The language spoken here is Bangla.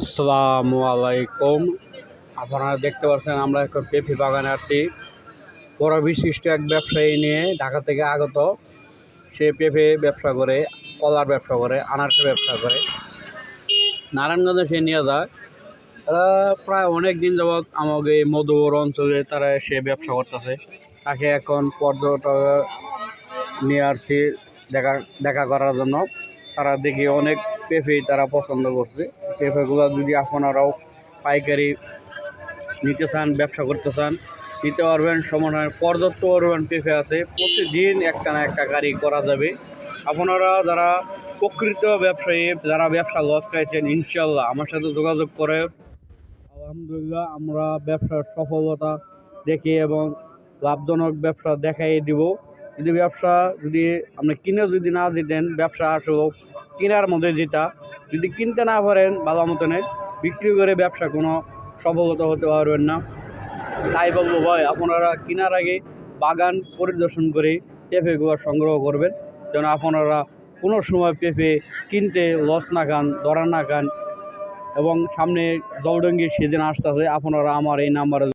আসসালামু আলাইকুম। আপনারা দেখতে পাচ্ছেন, আমরা এখন পেঁপে বাগানে আছি। বড় বিশিষ্ট এক ব্যবসায়ী নিয়ে ঢাকা থেকে আগত। সে পেঁপে ব্যবসা করে, কলার ব্যবসা করে, আনারসের ব্যবসা করে। নারায়ণগঞ্জে সে নিয়ে যায়। তারা প্রায় অনেক দিন যাবৎ আমাকে এই মধুর অঞ্চলে তারা সে ব্যবসা করতেছে। তাকে এখন পর্যটক নিয়ে আসছি দেখা দেখা করার জন্য। তারা দেখি অনেক পেঁপে তারা পছন্দ করছে। পেঁপেগুলো যদি আপনারাও পাইকারি নিতে চান, ব্যবসা করতে চান, নিতে পারবেন সময় পর্যাপ্ত পরিমাণ পেঁপে আছে। প্রতিদিন একটা না একটা গাড়ি করা যাবে। আপনারা যারা প্রকৃত ব্যবসায়ী, যারা ব্যবসা লস খাইছেন ইনশাল্লাহ আমার সাথে যোগাযোগ করে আলহামদুলিল্লাহ, আমরা ব্যবসার সফলতা দেখি এবং লাভজনক ব্যবসা দেখাই দিব। যদি ব্যবসা যদি আপনি কিনে যদি না দিতেন, ব্যবসা আসলে কেনার মধ্যে যেটা, যদি কিনতে না পারেন ভালো মতনে বিক্রি করে ব্যবসা কোনো সফলতা হতে পারবেন না। তাই বলব ভাই, আপনারা কেনার আগে বাগান পরিদর্শন করে পেঁপে পেঁপেগুলো সংগ্রহ করবেন। যেন আপনারা কোনো সময় পেঁপে কিনতে লস না খান, ধরা না খান এবং সামনে জলডঙ্গি সিজন আসতেছে, আপনারা আমার এই নাম্বারে